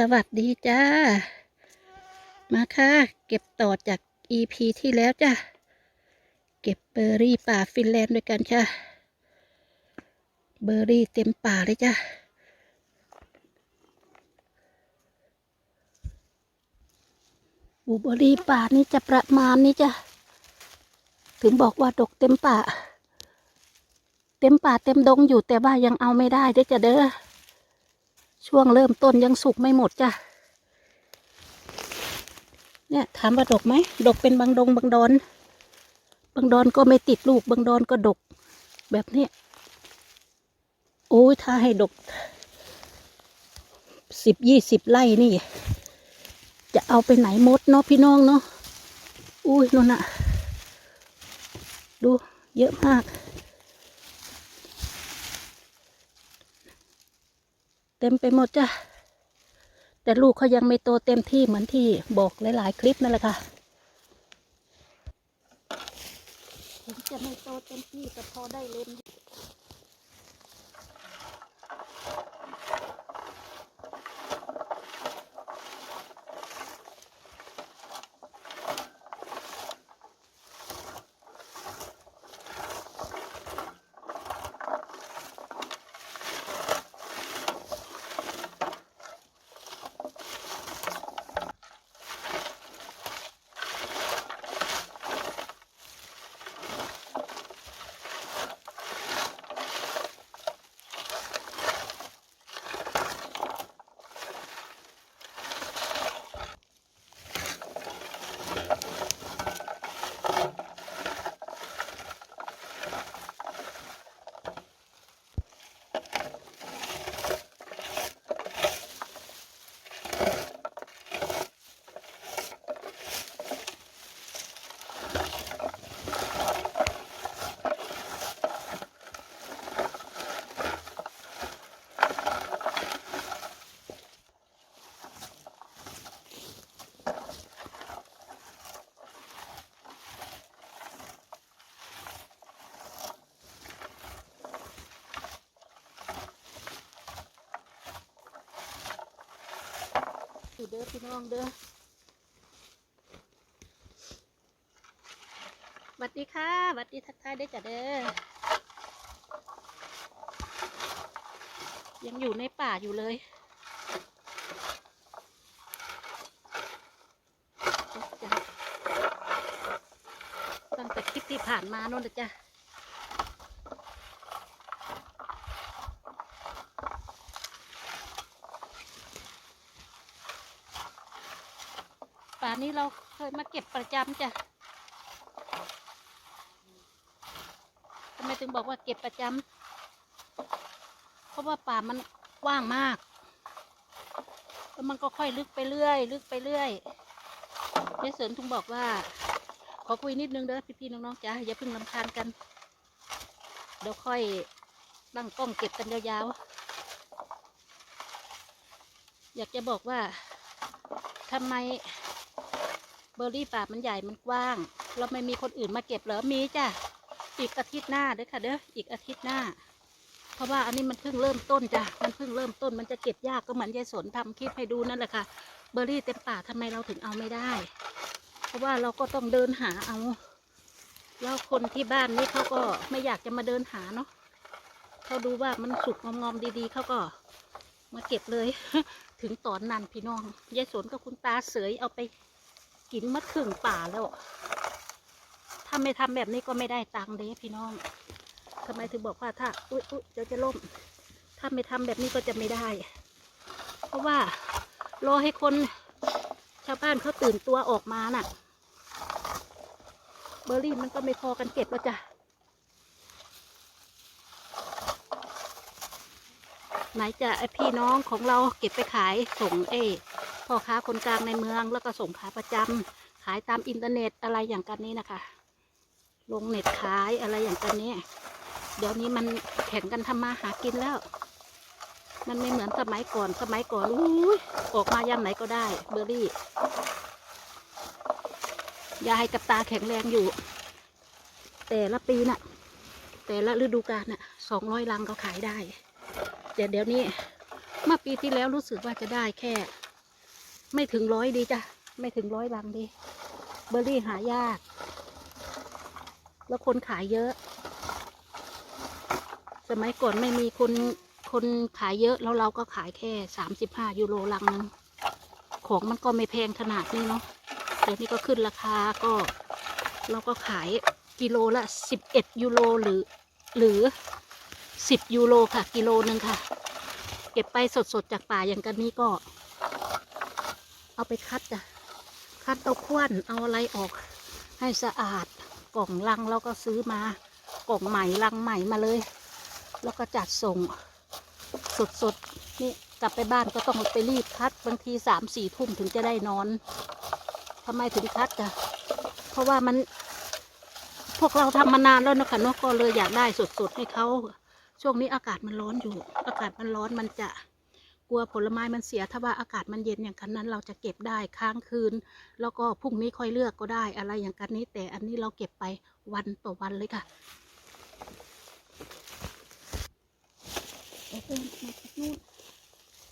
สวัสดีจ้า มาค่ะ เก็บต่อจาก EP ที่แล้วจ้าเก็บเบอร์รี่ป่าฟินแลนด์ด้วยกันจ้าเบอร์รี่เต็มป่าเลยจ้าบูเบอร์รี่ป่านี่จะประมาณนี้จ้ะ ถึงบอกว่าดกเต็มป่า เต็มป่าเต็มดงอยู่แต่ว่ายังเอาไม่ได้เด้จ้ะเด้อ ช่วงเริ่มต้นยังสุกไม่หมดจ้ะ เนี่ยถามว่าดกไหม ดกเป็นบางดงบางดอน บางดอนก็ไม่ติดลูก บางดอนก็ดก แบบนี้ โอ้ยถ้าให้ดกสิบยี่สิบไร่นี่ จะเอาไปไหนหมดเนาะพี่น้องเนาะ อุ้ยนู่นน่ะดูเยอะมาก เต็มไปหมดจ้ะ แต่ลูกเขายังไม่โตเต็มที่เหมือนที่บอกหลาย ๆ คลิปนั่นแหละค่ะถึงจะไม่โตเต็มที่แต่พอได้เล่มอยู่ อยู่ เด้อพี่น้องเด้อสวัสดีค่ะสวัสดีทักทายได้จ้ะเด้อ ยังอยู่ในป่าอยู่เลยตั้งแต่คลิปที่ผ่านมาโน่นนะจ้ะ นี้เราเคยมาเก็บประจำจ้ะทำไมถึงบอกว่าเก็บประจำเพราะว่าป่ามันกว้างมากแล้วมันก็ค่อยลึกไปเรื่อย ลึกไปเรื่อยเจเสริญทุงบอกว่า ขอคุยนิดนึงเด้อพี่ๆน้องๆจ้าอย่าเพิ่งลำคาญกัน เดี๋ยวค่อยตั้งกล้องเก็บกันยาวๆ อยากจะบอกว่าทำไม เบอร์รี่ป่ามันใหญ่มันกว้าง เราไม่มีคนอื่นมาเก็บเหรอมีจ้ะอีกอาทิตย์หน้าเด้อค่ะเด้ออีกอาทิตย์หน้า เพราะว่าอันนี้มันเพิ่งเริ่มต้นจ้ะมันเพิ่งเริ่มต้นมันจะเก็บยากก็เหมือนยายสนทำคลิปให้ดูนั่นแหละค่ะ เบอร์รี่เต็มป่าทำไมเราถึงเอาไม่ได้ เพราะว่าเราก็ต้องเดินหาเอาแล้วคนที่บ้านนี่เขาก็ไม่อยากจะมาเดินหาเนาะเขาดูว่ามันสุกงอมๆดีๆเขาก็มาเก็บเลย ถึงตอนนั้นพี่น้องยายสนกับคุณตาเสยเอาไป กินมะขึงป่าแล้วถ้าไม่ทำแบบนี้ก็ไม่ได้ตังค์เด้พี่น้องทำไมถึงบอกว่าถ้าอุ๊ยอุ๊ยเดี๋ยวจะล่ม ถ้าไม่ทำแบบนี้ก็จะไม่ได้ เพราะว่ารอให้คนชาวบ้านเขาตื่นตัวออกมาน่ะ เบอร์รี่มันก็ไม่พอกันเก็บแล้วจ้ะไหนจะไอพี่น้องของเราเก็บไปขายส่งเอ พ่อค้าคนกลางในเมืองแล้วก็ส่งขายประจำขายตามอินเทอร์เน็ตอะไรอย่างกันนี้นะคะ ลงเน็ตขายอะไรอย่างกันนี้เดี๋ยวนี้มันแข่งกันทำมาหากินแล้ว มันไม่เหมือนสมัยก่อนสมัยก่อนอุ้ยออกมายามไหนก็ได้ เบอร์รี่ยายกับตาแข็งแรงอยู่ แต่ละปีน่ะ แต่ละฤดูกาลน่ะสองร้อยลังก็ขายได้แต่เดี๋ยวนี้เมื่อปีที่แล้วรู้สึกว่าจะได้แค่ ไม่ถึงร้อยดีจ้ะ ไม่ถึงร้อยลังดี เบอร์รี่หายาก แล้วคนขายเยอะ สมัยก่อนไม่มีคนคนขายเยอะแล้วเราก็ขายแค่สามสิบห้ายูโรลังนึงของมันก็ไม่แพงขนาดนี้เนาะเดี๋ยวนี้ก็ขึ้นราคาก็ เราก็ขายกิโลละสิบเอ็ดยูโรหรือ หรือสิบยูโรค่ะ กิโลหนึ่งค่ะ เก็บไปสดๆจากป่าอย่างกันนี้ก็ เอาไปคัดจ้ะคัดเอาควนเอาอะไรออก ให้สะอาดกล่องลังเราก็ซื้อมากล่องใหม่ลังใหม่มาเลย แล้วก็จัดส่งสดๆนี่กลับไปบ้านก็ต้องไปรีบคัดบางทีสามสี่ทุ่มถึงจะได้นอนทำไมถึงคัดจ้ะเพราะว่ามัน พวกเราทำมานานแล้วนะคะนอะก็เลยอยากได้สดๆให้เขาช่วงนี้อากาศมันร้อนอยู่ อากาศมันร้อนมันจะ กลัวผลไม้มันเสียถ้าว่าอากาศมันเย็นอย่างกันนั้น เราจะเก็บได้ค้างคืน แล้วก็พรุ่งนี้ค่อยเลือกก็ได้อะไรอย่างกันนี้ แต่อันนี้เราเก็บไปวันต่อวันเลยค่ะเอาเริ่มมาจากนู่น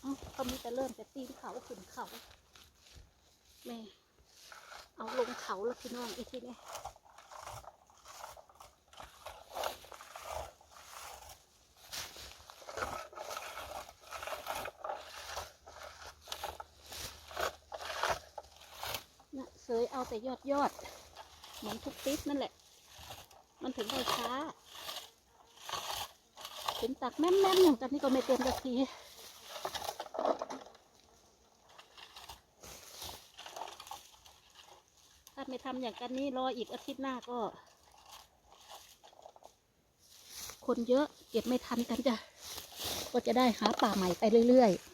เอาเขามีแต่เริ่มแต่ตีนเขาขึ้นเขาแม่เอาลงเขาแล้วพี่น้องอีกทีนี้ นะ เสยเอาแต่ยอดยอดเหมือนทุกติดนั่นแหละ มันถึงได้ช้าถึงตักแม่มๆอย่างกันนี่ก็ไม่เต็มสักทีถ้าไม่ทำอย่างกันนี้รออีกอาทิตย์หน้าก็ คนเยอะเก็บไม่ทันกันจ้ะก็จะได้หาป่าใหม่ไปเรื่อยๆ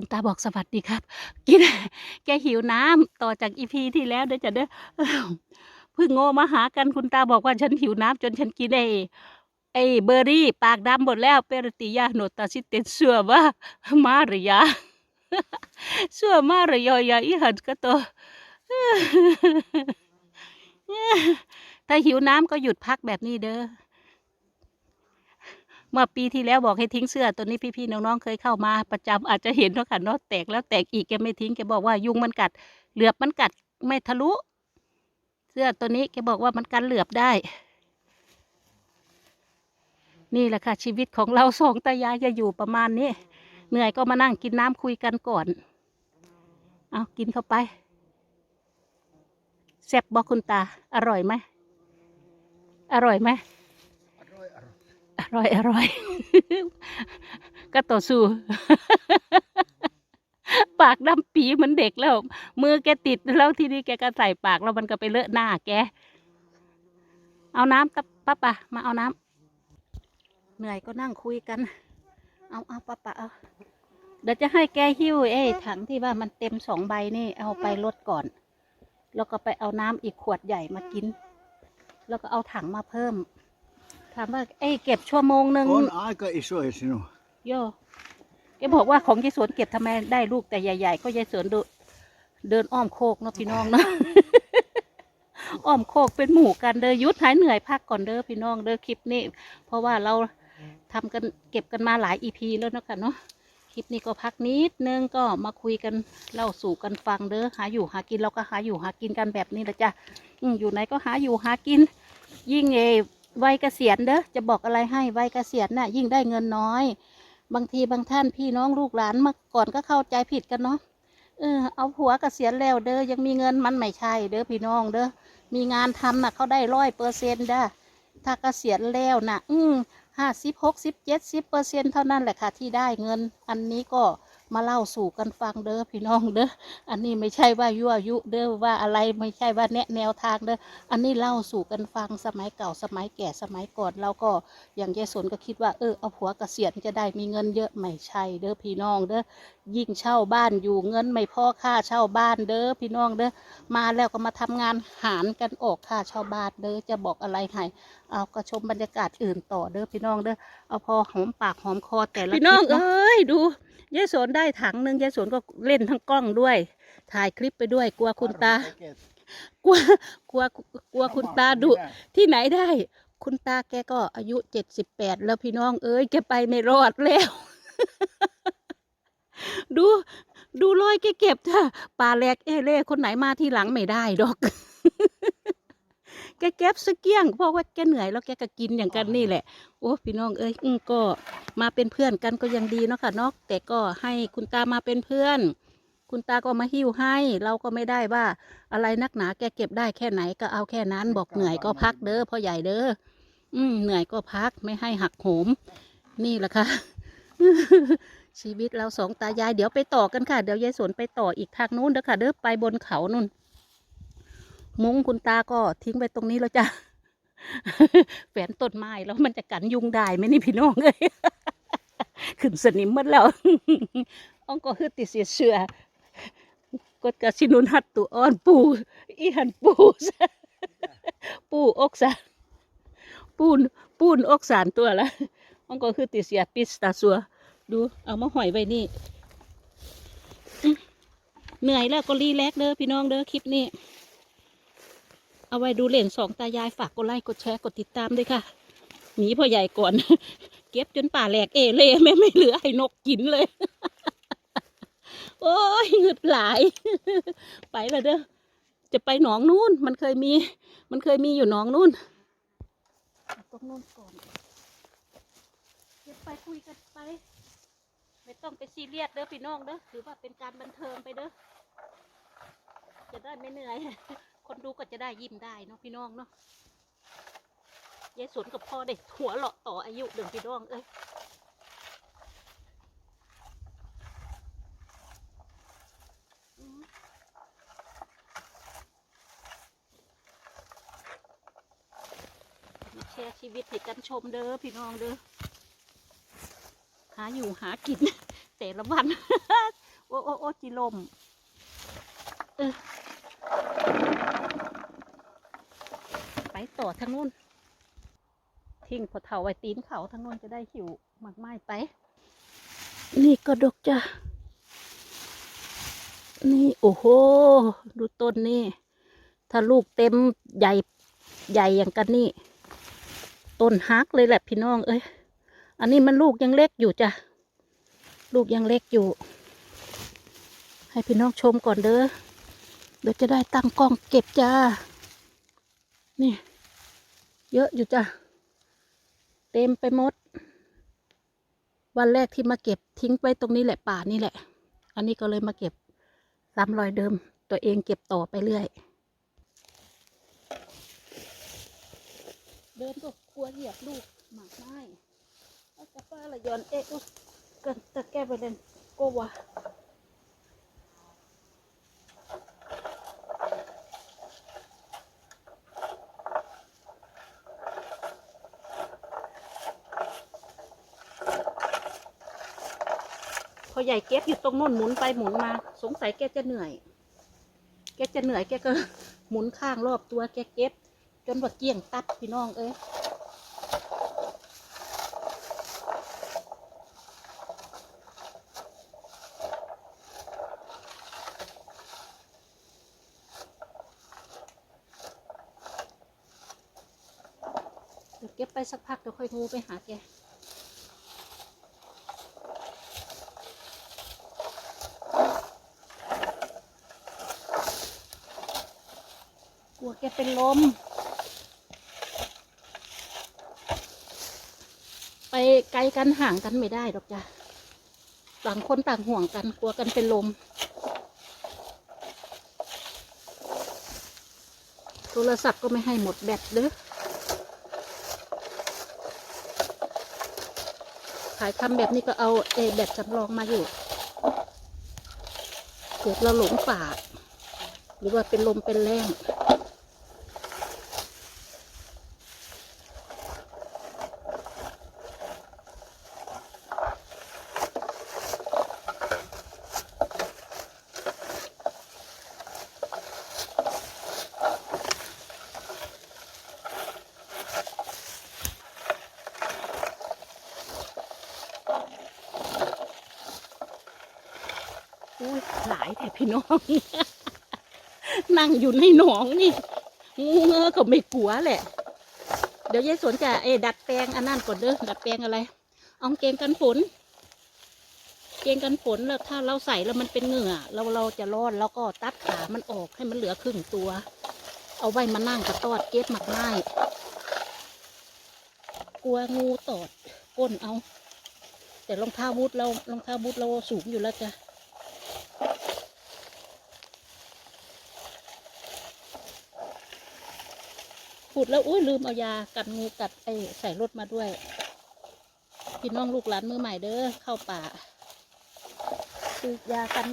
คุณตาบอกสวัสดีครับ กิน แกหิวน้ำต่อจากอีพีที่แล้วเด้อจ้ะเด้อเพิ่งโง่มาหากันคุณตาบอกว่าฉันหิวน้ำจนฉันกินไอ้ไอ้เบอร์รี่ ปากดำหมดแล้วเปรติยาโนตาซิเตนเสือว่ามาหรือยาเสือมาหรือยอยาอีหันก็โตถ้าหิวน้ำก็หยุดพักแบบนี้เด้อ เมื่อปีที่แล้วบอกให้ทิ้งเสื้อตัวนี้พี่ๆน้องๆเคยเข้ามาประจำอาจจะเห็นเนาะค่ะเนาะแตกแล้วแตกอีกแกไม่ทิ้งแกบอกว่ายุงมันกัด เหลือบมันกัดไม่ทะลุ เสื้อตัวนี้แกบอกว่ามันกันเหลือบได้ นี่แหละค่ะ ชีวิตของเราสองตายายจะอยู่ประมาณนี้เหนื่อยก็มานั่งกินน้ำคุยกันก่อน เอากินเข้าไปแซ่บบอกคุณตา อร่อยไหมอร่อยไหม ร่อยอร่อยอร่อยอร่อย ก็ต่อสู้ ปากดำปีเหมือนเด็กแล้ว มือแกติดแล้วทีนี้แกก็ใส่ปากแล้วมันก็ไปเลอะหน้าแก เอาน้ำตะป้าป่ะมาเอาน้ำเหนื่อยก็นั่งคุยกัน เอาเอาป้าป่ะเอาเดี๋ยวจะให้แกหิ้วเอ้ถังที่ว่ามันเต็มสองใบนี่เอาไปลดก่อน แล้วก็ไปเอาน้ำอีกขวดใหญ่มากิน แล้วก็เอาถังมาเพิ่ม ถามว่าเอ้ยเก็บชั่วโมงหนึ่งคนอายก็อิสราเอลสิโนโยแกบอกว่าของยายสวนเก็บทำไมได้ลูกแต่ใหญ่ ๆ ก็ยายสวนเดินเดินอ้อมโคกเนาะพี่น้องเนาะ อ้อมโคกเป็นหมู่กันเด้อหยุดหายเหนื่อยพักก่อนเด้อพี่น้องเด้อคลิปนี้ เพราะว่าเราทำกันเก็บกันมาหลายอีพีแล้วเนาะค่ะเนาะคลิปนี้ก็พักนิดนึงก็มาคุยกันเล่าสู่กันฟังเด้อหาอยู่หากินเราก็หาอยู่หากินกันแบบนี้แหละจ้ะอืมอยู่ไหนก็หาอยู่หากิน ยิ่งเอ วัยเกษียณเด้อจะบอกอะไรให้วัยเกษียณน่ะ ยิ่งได้เงินน้อย บางทีบางท่านพี่น้องลูกหลานมื่อก่อนก็เข้าใจผิดกันเนาะเออเอาผัวเกษียณแล้วเด้อยังมีเงินมันไม่ใช่เด้อพี่น้องเด้อมีงานทำน่ะเขาได้ร้อยเปอร์เซ็นต์ด้ถ้าเกษียณแล้วน่ะ อืมห้าสิบหกสิบเจ็ดสิบเปอร์เซ็นต์เท่านั้นแหละค่ะที่ได้เงิน อันนี้ก็ มาเล่าสู่กันฟังเด้อพี่น้องเด้ออันนี้ไม่ใช่ว่ายั่วยุเด้อว่าอะไรไม่ใช่ว่าแนะแนวทางเด้ออันนี้เล่าสู่กันฟังสมัยเก่าสมัยแก่สมัยก่อนเราก็อย่างยายสนก็คิดว่าเออเอาผัวเกษียณจะได้มีเงินเยอะไม่ใช่เด้อพี่น้องเด้อ ยิ่งเช่าบ้านอยู่เงินไม่พอค่าเช่าบ้านเด้อพี่น้องเด้อมาแล้วก็มาทำงานหารกันออกค่าเช่าบ้านเด้อจะบอกอะไรให้เอาก็ชมบรรยากาศอื่นต่อเด้อพี่น้องเด้อเอาพอหอมปากหอมคอแต่ละพี่น้องเอ้ยดูยายสนได้ถังหนึ่งยายสนก็เล่นทั้งกล้องด้วย ถ่ายคลิปไปด้วยกลัวคุณตากลัวกลัวกลัวคุณตาดุที่ไหนได้ คุณตาแกก็อายุเจ็ดสิบแปดแล้วพี่น้องเอ้ยแกไปไม่รอดแล้ว ดู ดูรอยแกเก็บเถอะปลาแหลกเอเล่คนไหนมาที่หลังไม่ได้ดอก แกเก็บสเกี้ยงเพราะว่าแกเหนื่อยแล้วแกก็กินอย่างกันนี่แหละ โอ้พี่น้องเอ้ยอืมก็มาเป็นเพื่อนกันก็ยังดีเนาะค่ะเนาะแต่ก็ให้คุณตามาเป็นเพื่อน คุณตาก็มาหิ้วให้ เราก็ไม่ได้ว่า อะไรนักหนาแกเก็บได้แค่ไหนก็เอาแค่นั้น บอกเหนื่อยก็พักเด้อพ่อใหญ่เด้ออืมเหนื่อยก็พักไม่ให้หักโหม นี่แหละค่ะ ชีวิตเราสองตายายเดี๋ยวไปต่อกันค่ะ เดี๋ยวยายสวนไปต่ออีกทางนู้นเด้อค่ะ เด้อไปบนเขานู่น มุ้งคุณตาก็ทิ้งไปตรงนี้แล้วจ้ะแฝนต้นไม้แล้วมันจะกันยุงได้ไหมนี่พี่น้องเอ้ยขึ้นสนิมหมดแล้วอ้องก็คือติดเสียเสือกดกระชินุนหัดตัวอ่อนปูอีหันปูซะปูอกสารปูนปูนอกสารตัวละอ้องก็คือติดเสียปิสตาสัว ดูเอามาหอยไว้นี่เหนื่อยแล้วก็รีแลกซ์เด้อพี่น้องเด้อคลิปนี้ เอาไว้ดูเหรียญสองตายายฝากกดไลค์กดแชร์กดติดตามด้วยค่ะหนีพ่อใหญ่ก่อน เก็บจนป่าแหลกเอเล่แม่ไม่เหลือให้นกกินเลย โอ้ยหงึดหลาย ไปแล้วเด้อจะไปหนองนู่น มันเคยมี มันเคยมีอยู่หนองนู่นตรงนู่นก่อนเดี๋ยวไปคุยกันไป ต้องไปซีเรียสเด้อพี่น้องเด้อถือว่าเป็นการบันเทิงไปเด้อจะได้ไม่เหนื่อย คนดูก็จะได้ยิ้มได้เนาะพี่น้องเนาะยายสวนกับพ่อได้หัวเราะต่ออายุเดิมพี่น้องเอ้ยแชร์ชีวิตให้กันชมเด้อพี่น้องเด้อหาอยู่หากิน แต่ละวัน โอ้โอ้โอ้จิลมออไปต่อทางนู้น ทิ้งพอเถาไว้ตีนเขาทางนู้นจะได้หิวมากไม้ไป นี่ก็ดกจ้ะ นี่ โอ้โห ดูต้นนี่ ถ้าลูกเต็มใหญ่ใหญ่อย่างกันนี่ ต้นฮักเลยแหละพี่น้องเอ้ย อันนี้มันลูกยังเล็กอยู่จ้ะ ลูกยังเล็กอยู่ ให้พี่น้องชมก่อนเด้อเดี๋ยวจะได้ตั้งกล้องเก็บจ้า นี่ เยอะอยู่จ้ะ เต็มไปหมด วันแรกที่มาเก็บทิ้งไว้ตรงนี้แหละป่านี่แหละ อันนี้ก็เลยมาเก็บซ้ำรอยเดิม ตัวเองเก็บต่อไปเรื่อย เดินก็กลัวเหยียบลูกหมากไม้เอากระป้าละยอนเอ๊ะ กันตะแก้ไปเลยโกวะพอใหญ่เก็บอยู่ตรงโน้นหมุนไปหมุนมา สงสัยแกจะเหนื่อย แกจะเหนื่อยแกก็หมุนข้างรอบตัวแกเก็บ จนว่าเกลี้ยงตับพี่น้องเอ้ยเดี๋ยวเก็บไป สักพักเดี๋ยวค่อยโทรไปหาแกกลัวแกเป็นลม ไปไกลกันห่างกันไม่ได้หรอกจ้ะต่างคนต่างห่วงกันกลัวกันเป็นลม โทรศัพท์ก็ไม่ให้หมดแบตเด้อ ขายทำแบบนี้ก็เอาเอแบตสำลองมาอยู่เกิดเราหลงป่า หรือว่าเป็นลมเป็นแรง อุ้ยหลายแต่พี่น้ องนั่งอยู่ในหนองนี่ งูเงือก็ไม่กลัวแหละ เดี๋ยวยายสวนจะเอดัดแปลงอันนั้นก่อนเด้อดัดแปลงอะไร เอาเกงกันฝน เกงกันฝนแล้วถ้าเราใส่แล้วมันเป็นเหงื่อ เราเราจะรอดแล้วก็ตัดขามันออกให้มันเหลือครึ่งตัว เอาไว้มานั่งกระตอดเก็บหมักไม้กลัวงูตอดก้นเอา แต่รองเท้าบูทเรารองเท้าบูทเราสูงอยู่แล้วจ้ะ พูดแล้วอุ้ยลืมเอายากัดงูกัดไอใส่รถมาด้วยพี่น้องลูกหลานมือใหม่เด้อเข้าป่าซื้อยากัน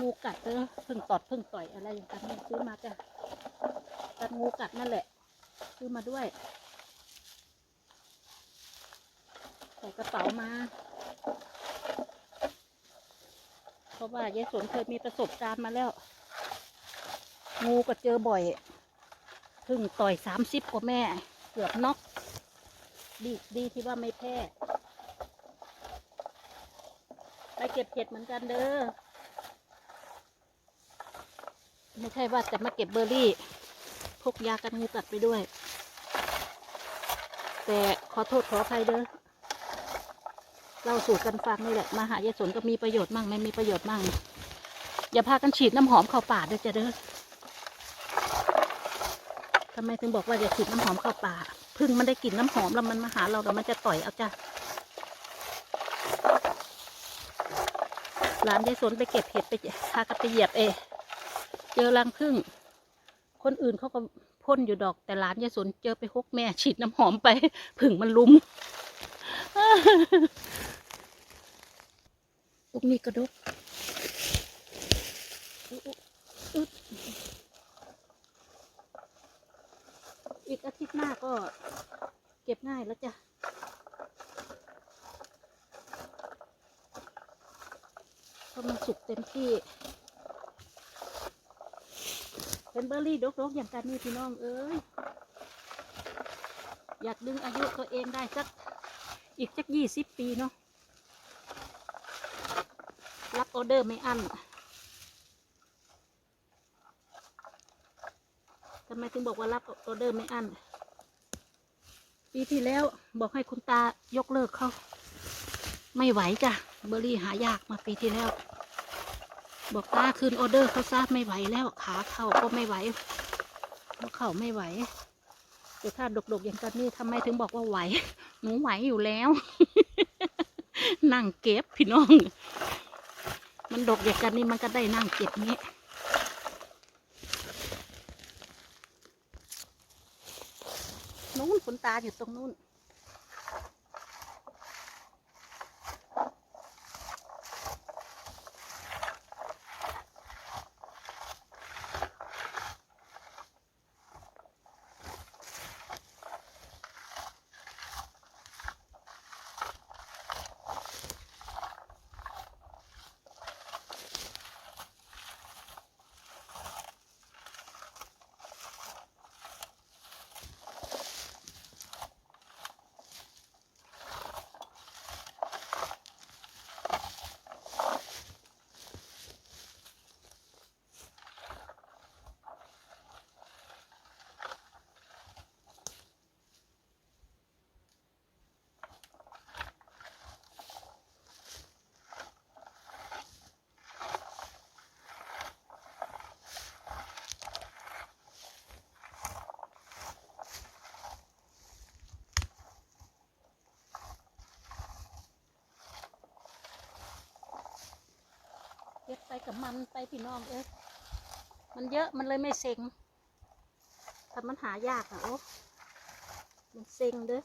งูกัดเด้อเพิ่งตอดเพิ่งต่อยอะไรอย่างกันเนี่ยซื้อมาจ้ะกันงูกัดนั่นแหละซื้อมาด้วยใส่กระเป๋ามา เพราะว่ายายสนเคยมีประสบการณ์มาแล้ว งูก็เจอบ่อย พึ่งต่อยสามสิบกว่าแม่ เกือบน็อกดีดีที่ว่าไม่แพ้ไปเก็บเห็ดเหมือนกันเด้อไม่ใช่ว่าแต่มาเก็บเบอร์รี่พกยากันงูกัดไปด้วย แต่ขอโทษขออภัยเด้อเราสู่กันฟังนี่แหละมาหายายสนก็มีประโยชน์มั่งไม่มีประโยชน์มั่งอย่าพากันฉีดน้ำหอมเข้าป่าเด้อจ้ะเด้อำไมถึงบอกว่าอย่าฉีดน้ำหอมเข้าป่าพึ่งมันได้กลิ่นน้ำหอมแล้วมันมาหาเราแล้วมันจะต่อยเอาจ้ะหลานยายสนไปเก็บเห็ดไปพากันไปเหยียบเอ เจอรังพึ่ง คนอื่นเขาก็พ่นอยู่ดอกแต่หลานยายสนเจอไปฮกแม่ฉีดน้ำหอมไปพึ่งมันลุมตรงนี้กระดกอุ๊ยอุ๊ย อีกอาก็เก็บง่ายแล้วจ้ะเพราะมันสุกเต็มที่ เป็นเบอร์รี่ดกๆ อย่างกันนี่พี่น้องเอ้ย อยากดึงอายุตัวเองได้สักอีกสักยี่สิบปีเนาะ รับออเดอร์ไม่อั้นทำไมถึงบอกว่ารับออเดอร์ไม่อั้น ปีที่แล้วบอกให้คุณตายกเลิกเขาไม่ไหวจ้ะเบอร์รี่หายากมาปีที่แล้ว บอกตาคืนออเดอร์เขาซะไม่ไหวแล้วขาเข่าก็ไม่ไหวหัวเข่าไม่ไหวแต่ถ้าดกๆอย่างกันนี่ทำไมถึงบอกว่าไหว หนูไหวอยู่แล้ว นั่งเก็บพี่น้อง มันดกอย่างกันนี่มันก็ได้นั่งเก็บนี้คุณ ตาอยู่ตรงนู้น ไปกับมันไปพี่น้องเอ้ยมันเยอะมันเลยไม่เซ็งถ้ามันหายากอะโอ้มันเซ็งเด้อ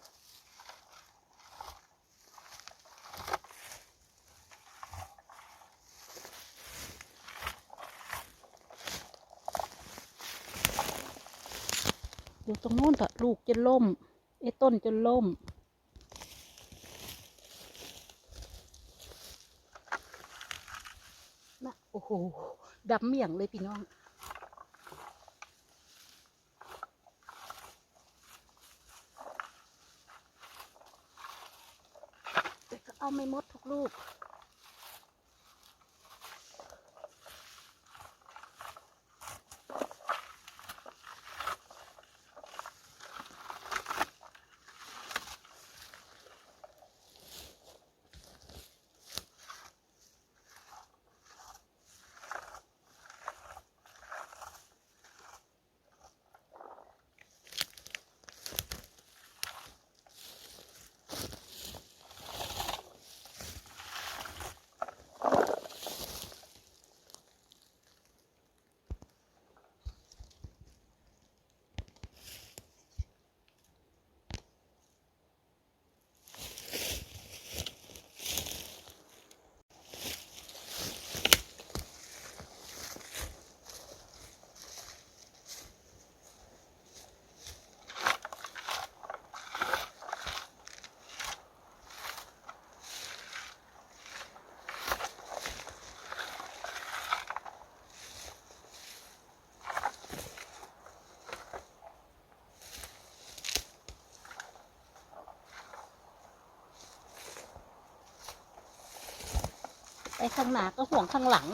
อยู่ตรงโน้นแต่ลูกจะล่มไอ้ต้นจะล่ม นะ โหดำเมี่ยงเลยพี่น้อง แต่ก็เอาไม่หมดทุกลูก ไปข้างหน้าก็ห่วงข้างหลัง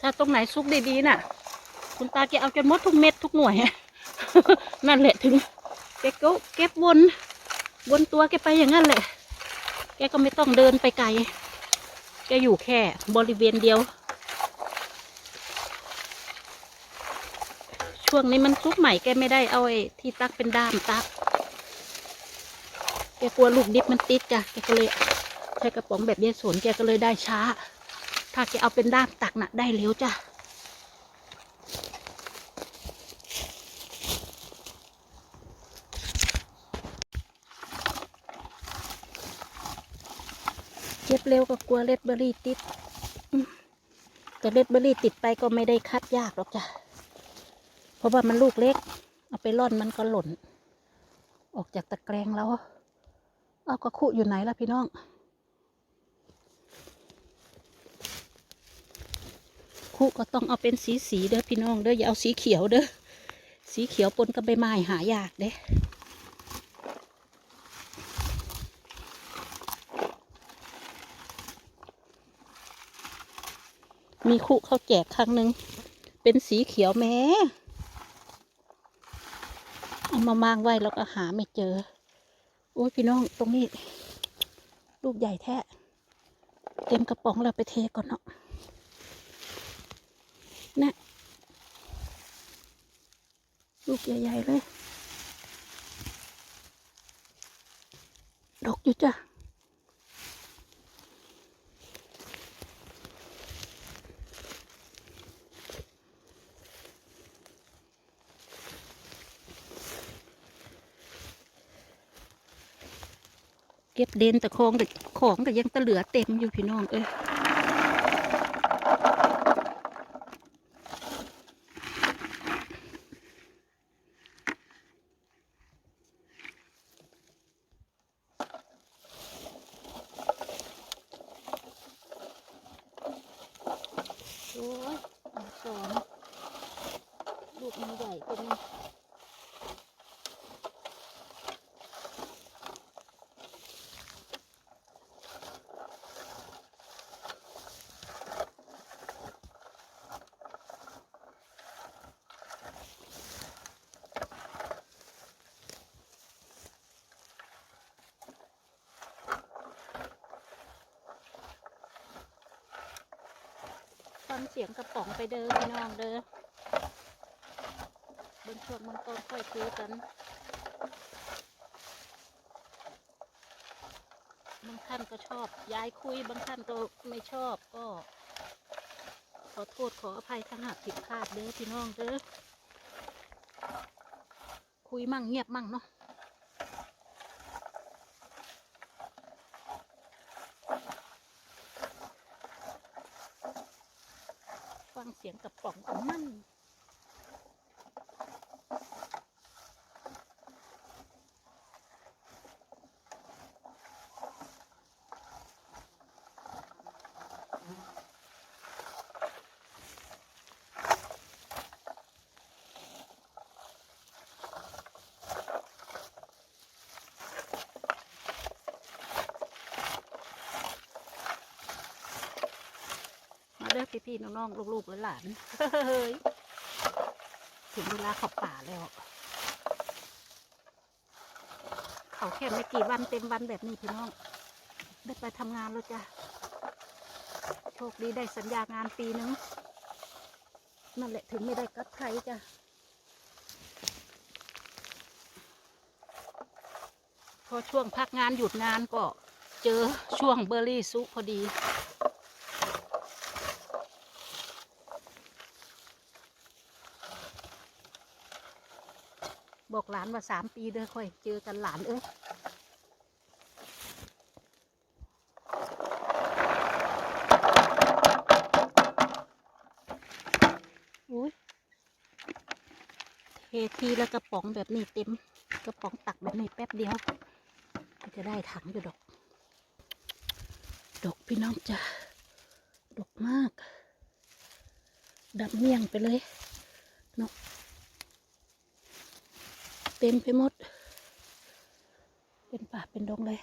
ถ้าตรงไหนซุกดีๆ น่ะ คุณตาแกเอาจนมดทุกเม็ดทุกหน่วย นั่นแหละถึงแกก็เก็บวน วนตัวแกไปอย่างนั้นแหละ แกก็ไม่ต้องเดินไปไกล แกอยู่แค่บริเวณเดียว ช่วงนี้มันซุกใหม่แกไม่ได้เอาไอ้ที่ตักเป็นด้ามตัก แกกลัวลูกดิบมันติดจ้ะแกก็เลยใช้กระป๋องแบบเยสวนแกก็เลยได้ช้า ถ้าแกเอาเป็นด้ามตักน่ะได้เร็วจ้ะ ก็บเร็วก็กลัวเลดเบอรี่ติดแต่เลดเบอรี่ติดไปก็ไม่ได้คัดยากหรอกจ้ะ เพราะว่ามันลูกเล็ก เอาไปร่อนมันก็หล่น ออกจากตะแกรงแล้ว เอากระคุอยู่ไหนล่ะพี่น้อง คุก็ต้องเอาเป็นสีสีเด้อพี่น้องเด้ออย่าเอาสีเขียวเด้อ สีเขียวปนกับใบไม้หายากเด้ มีคุเขาแจกครั้งหนึ่งเป็นสีเขียวแม้เอามามางไว้แล้วก็หาไม่เจอโอ้ยพี่น้องตรงนี้ ลูกใหญ่แท้ เต็มกระป๋องเราไปเทก่อนเนาะนะลูกใหญ่ ๆ เลย ดกอยู่จ้ะ เก็บเดนแต่ของแต่ของก็ยังตะเหลือเต็มอยู่พี่น้องเอ้ยโอ้ยอันสองลูกมันใหญ่เป็น เงเสียงกระป๋องไปเด้อพี่น้องเด้อบนช่วงมันต้นค่อยคุยกันบางท่านก็ชอบย้ายคุยบางท่านก็ไม่ชอบก็ ขอโทษขออภัยถ้าหากผิดพลาดเด้อพี่น้องเด้อคุยมั่งเงียบมั่งเนาะ ฟังเสียงกระป๋องของมัน พี่ๆน้องๆลูกๆหลานๆเฮ้ยถึงเวลาเขับป่าแล้ว เขาแค่ไม่กี่วันเต็มวันแบบนี้พี่น้อง ได้ไปทำงานแล้วจ้ะ โชคดีได้สัญญางานปีนึง นั่นแหละถึงไม่ได้กับไทยจ้ะพอช่วงพักงานหยุดงานก็เจอช่วงเบอร์รี่ซุพอดี บอกหลานว่าสามปีเด้อค่อยเจอกันหลานเอ้ยอุ้ยเททีและกระป๋องแบบนี้เต็ม กระป๋องตักแบบนี้แป๊บเดียว จะได้ถังอยู่ดอก ดอกพี่น้องจ้ะดอกมากดำเมี่ยงไปเลยเนาะ เต็มไปหมด เป็นป่าเป็นดงเลย